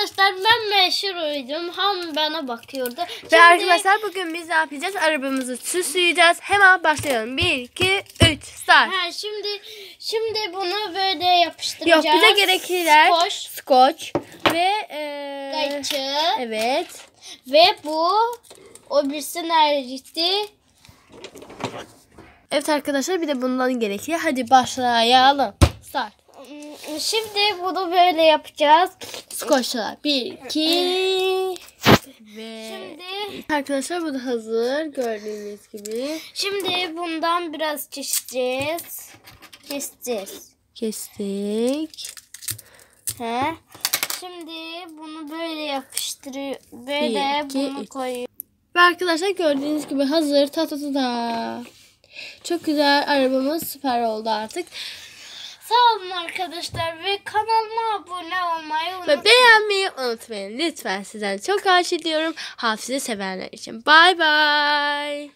Arkadaşlar ben meşhur uydum. Ham bana bakıyordu. Ve Şimdi- arkadaşlar bugün biz ne yapacağız? Arabamızı süsleyeceğiz. Hemen başlayalım. 1, 2, 3, start. Ha, şimdi şimdi bunu böyle yapıştıracağız. Yok bize gerekliler Skoş, skoç ve e, kayışı evet. ve bu o birisi nerede gitti? Evet arkadaşlar bir de bundan gerekiyor. Hadi başlayalım. Start. Şimdi bunu böyle yapacağız. Skoçlar. 1, 2 ve Şimdi arkadaşlar bu da hazır gördüğünüz gibi. şimdi bundan biraz keseceğiz. Keseceğiz. Kestik. He. Şimdi bunu böyle yapıştırıyor. Böyle Bir, iki, bunu üç. koyuyor. Ve arkadaşlar gördüğünüz gibi hazır. Ta ta ta ta. Çok güzel arabamız süper oldu artık. Sağ olun arkadaşlar ve Ve beğenmeyi unutmayın. Lütfen sizden çok aşık ediyorum. Hafize sevenler için. Bye bye.